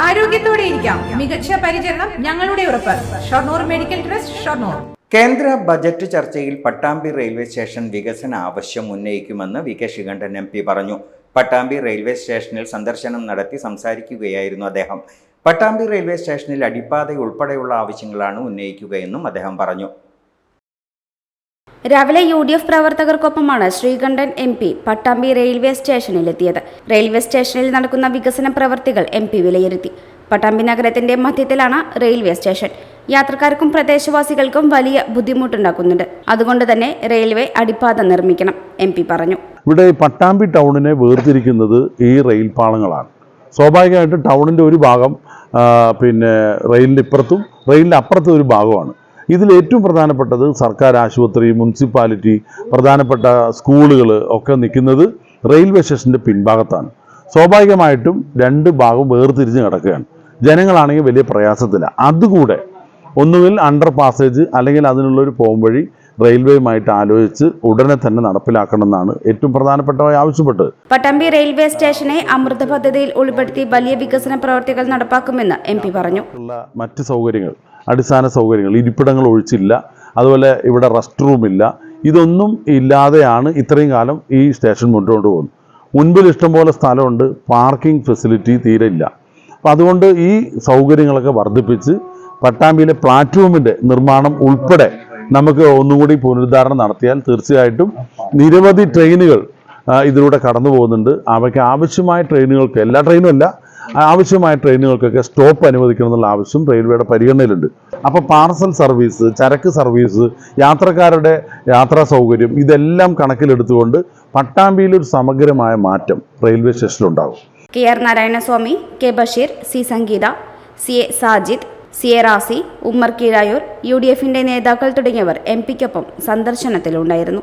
ആരോഗ്യത്തോടെ മികച്ച പരിചരണം ഞങ്ങളുടെ ഉറപ്പ്. Shoranur medical trust Shoranur. കേന്ദ്ര ബജറ്റ് ചർച്ചയിൽ പട്ടാമ്പി റെയിൽവേ സ്റ്റേഷൻ വികസന ആവശ്യം ഉന്നയിക്കുമെന്ന് V K Sreekandan M P പറഞ്ഞു. പട്ടാമ്പി റെയിൽവേ സ്റ്റേഷനിൽ സന്ദർശനം നടത്തി സംസാരിക്കുകയായിരുന്നു അദ്ദേഹം. പട്ടാമ്പി റെയിൽവേ സ്റ്റേഷനിൽ അടിപ്പാത ഉൾപ്പെടെയുള്ള ആവശ്യങ്ങളാണ് ഉന്നയിക്കുകയെന്നും അദ്ദേഹം പറഞ്ഞു. രാവിലെ U D F പ്രവർത്തകർക്കൊപ്പമാണ് Sreekandan M P Pattambi railway സ്റ്റേഷനിലെത്തിയത്. Railway സ്റ്റേഷനിൽ നടക്കുന്ന വികസന പ്രവർത്തികൾ എം പി വിലയിരുത്തി. പട്ടാമ്പി നഗരത്തിന്റെ മധ്യത്തിലാണ് റെയിൽവേ സ്റ്റേഷൻ. യാത്രക്കാർക്കും പ്രദേശവാസികൾക്കും വലിയ ബുദ്ധിമുട്ടുണ്ടാക്കുന്നുണ്ട്. അതുകൊണ്ട് തന്നെ റെയിൽവേ അടിപ്പാത നിർമ്മിക്കണം എം പി പറഞ്ഞു. ഇവിടെ പട്ടാമ്പി ടൗണിനെ വേർതിരിക്കുന്നത് ഈ റെയിൽ പാളങ്ങളാണ്. സ്വാഭാവികമായിട്ടും ടൗണിന്റെ ഒരു ഭാഗം പിന്നെ റെയിലിന്റെ ഇപ്പുറത്തും റെയിലിന്റെ അപ്പുറത്തും ഒരു ഭാഗമാണ്. ഇതിൽ ഏറ്റവും പ്രധാനപ്പെട്ടത് സർക്കാർ ആശുപത്രി മുനിസിപ്പാലിറ്റി പ്രധാനപ്പെട്ട സ്കൂളുകൾ ഒക്കെ നിൽക്കുന്നത് റെയിൽവേ സ്റ്റേഷന്റെ പിൻഭാഗത്താണ്. സ്വാഭാവികമായിട്ടും രണ്ട് ഭാഗം വേർതിരിഞ്ഞ് കിടക്കുകയാണ്. ജനങ്ങളാണെങ്കിൽ വലിയ പ്രയാസത്തില്ല അതുകൂടെ ഒന്നുകിൽ അണ്ടർ പാസേജ് അല്ലെങ്കിൽ അതിനുള്ളൊരു പോംവഴി റെയിൽവേയുമായിട്ട് ആലോചിച്ച് ഉടനെ തന്നെ നടപ്പിലാക്കണമെന്നാണ് ഏറ്റവും പ്രധാനപ്പെട്ട ആവശ്യപ്പെട്ടത്. പട്ടാമ്പി റെയിൽവേ സ്റ്റേഷനെ അമൃത പദ്ധതിയിൽ ഉൾപ്പെടുത്തി വലിയ വികസന പ്രവർത്തികൾ നടപ്പാക്കുമെന്ന് എം പി പറഞ്ഞു. മറ്റ് സൗകര്യങ്ങൾ അടിസ്ഥാന സൗകര്യങ്ങൾ ഇരിപ്പിടങ്ങൾ ഒഴിച്ചില്ല അതുപോലെ ഇവിടെ റെസ്റ്റ് റൂമില്ല ഇതൊന്നും ഇല്ലാതെയാണ് ഇത്രയും കാലം ഈ സ്റ്റേഷൻ മുന്നോട്ട് പോകുന്നത്. മുൻപിൽ ഇഷ്ടംപോലെ സ്ഥലമുണ്ട് പാർക്കിംഗ് ഫെസിലിറ്റി തീരെ ഇല്ല. അപ്പം അതുകൊണ്ട് ഈ സൗകര്യങ്ങളൊക്കെ വർദ്ധിപ്പിച്ച് പട്ടാമ്പിയിലെ പ്ലാറ്റ്ഫോമിന്റെ നിർമ്മാണം ഉൾപ്പെടെ നമുക്ക് ഒന്നുകൂടി പുനരുദ്ധാരണം നടത്തിയാൽ തീർച്ചയായിട്ടും നിരവധി ട്രെയിനുകൾ ഇതിലൂടെ കടന്നു പോകുന്നുണ്ട് അവയ്ക്ക് ആവശ്യമായ ട്രെയിനുകൾക്ക് എല്ലാ ട്രെയിനും അല്ല ആവശ്യമായ ട്രെയിനുകൾക്കൊക്കെ സ്റ്റോപ്പ് അനുവദിക്കണം എന്നുള്ള ആവശ്യം റെയിൽവേയുടെ പരിഗണനയിലുണ്ട്. അപ്പോൾ പാർസൽ സർവീസ് ചരക്ക് സർവീസ് യാത്രക്കാരുടെ യാത്രാ സൗകര്യം ഇതെല്ലാം കണക്കിലെടുത്തുകൊണ്ട് പട്ടാമ്പിയിൽ ഒരു സമഗ്രമായ മാറ്റം railway സ്റ്റേഷനിലുണ്ടാകും. K R Narayanaswamy K Basheer C Sangeetha C A Sajid C A Razi Ummer Keezhayur U D എഫിന്റെ നേതാക്കൾ തുടങ്ങിയവർ എം പിക്കൊപ്പം സന്ദർശനത്തിലുണ്ടായിരുന്നു.